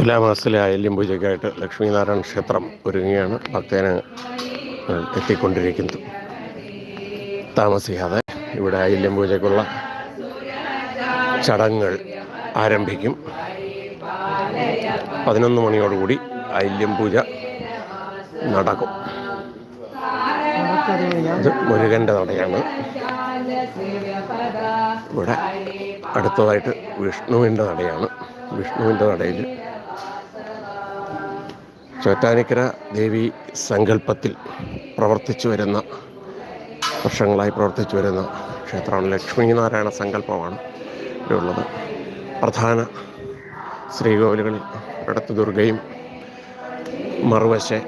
തുലാമാസത്തിലെ ആയില്യം പൂജയ്ക്കായിട്ട് ലക്ഷ്മീനാരായണ ക്ഷേത്രം ഒരുങ്ങിയാണ് ഭക്തന് എത്തിക്കൊണ്ടിരിക്കുന്നത്. താമസിക്കാതെ ഇവിടെ ആയില്യം പൂജയ്ക്കുള്ള ചടങ്ങുകൾ ആരംഭിക്കും. പതിനൊന്ന് മണിയോടുകൂടി ആയില്യം പൂജ നടക്കും. ഇത് മുരുകന്റെ നടയാണ്. ഇവിടെ അടുത്തതായിട്ട് വിഷ്ണുവിന്റെ നടയാണ്. വിഷ്ണുവിന്റെ നടയിൽ ചോറ്റാനിക്കര ദേവി സങ്കല്പത്തിൽ പ്രവർത്തിച്ചു വരുന്ന വർഷങ്ങളായി പ്രവർത്തിച്ചു വരുന്ന ക്ഷേത്രമാണ്. ലക്ഷ്മീനാരായണ സങ്കല്പമാണ് ഇവിടെ ഉള്ളത് പ്രധാന ശ്രീകോവിലുകളിൽ ഇടത്ത് ദുർഗയും മറുവശെ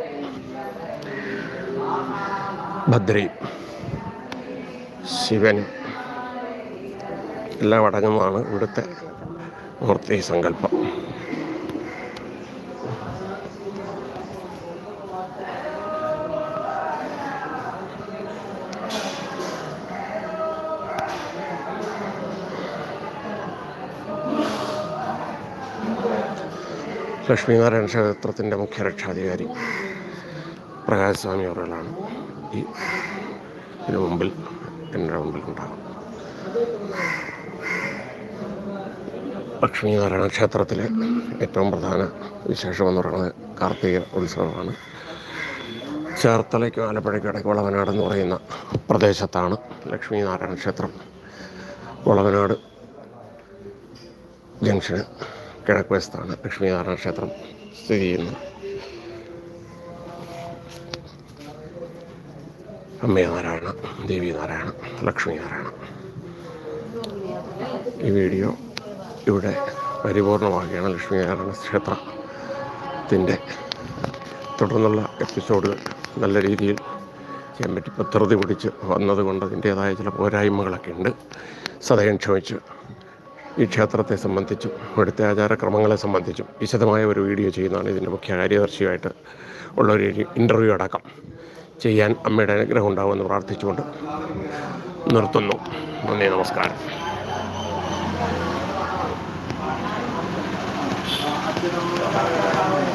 ഭദ്രയും ശിവനും എല്ലാം അടങ്ങുന്നതാണ് ഇവിടുത്തെ മൂർത്തി സങ്കല്പം. ലക്ഷ്മീനാരായണ ക്ഷേത്രത്തിന്റെ മുഖ്യ രക്ഷാധികാരി പ്രകാശ് സ്വാമി അവറുകളാണ് ഈ ഇതിനു മുമ്പിൽ എന്റെ മുമ്പിൽ ഉണ്ടാകും. ലക്ഷ്മീനാരായണ ക്ഷേത്രത്തിലെ ഏറ്റവും പ്രധാന വിശേഷമെന്ന് പറയുന്നത് കാർത്തിക ഉത്സവമാണ്. ചേർത്തലയ്ക്കും ആലപ്പുഴയ്ക്കും ഇടയ്ക്ക് വളവനാട് എന്ന് പറയുന്ന പ്രദേശത്താണ് ലക്ഷ്മീനാരായണ ക്ഷേത്രം. വളവനാട് ജംഗ്ഷന് കിഴക്ക് വശത്താണ് ലക്ഷ്മീനാരായണ ക്ഷേത്രം സ്ഥിതി ചെയ്യുന്നത്. അമ്മേ നാരായണ ദേവി നാരായണ ലക്ഷ്മി നാരായണ ഈ വീഡിയോ ഇവിടെ പരിപൂർണമാകുകയാണ് ലക്ഷ്മി നാരായണ ക്ഷേത്രത്തിന്റെ തുടർന്നുള്ള എപ്പിസോഡുകൾ. നല്ല രീതിയിൽ ചെയ്യാൻ പറ്റി ഇപ്പോൾ ധൃതി പിടിച്ച് വന്നതുകൊണ്ട് അതിന്റേതായ ചില പോരായ്മകളൊക്കെ ഉണ്ട്. സദയം ക്ഷമിച്ച്. ഈ ക്ഷേത്രത്തെ സംബന്ധിച്ചും ഇവിടുത്തെ ആചാരക്രമങ്ങളെ സംബന്ധിച്ചും വിശദമായ ഒരു വീഡിയോ ചെയ്യുന്നതാണ് ഇതിന്റെ മുഖ്യ കാര്യദർശിയായിട്ട് ഉള്ള ഒരു ഇന്റർവ്യൂ അടക്കം. ചെയ്യാൻ അമ്മയുടെ അനുഗ്രഹം ഉണ്ടാവുമെന്ന് പ്രാർത്ഥിച്ചുകൊണ്ട് നിർത്തുന്നു. നന്ദി നമസ്കാരം. Thank you.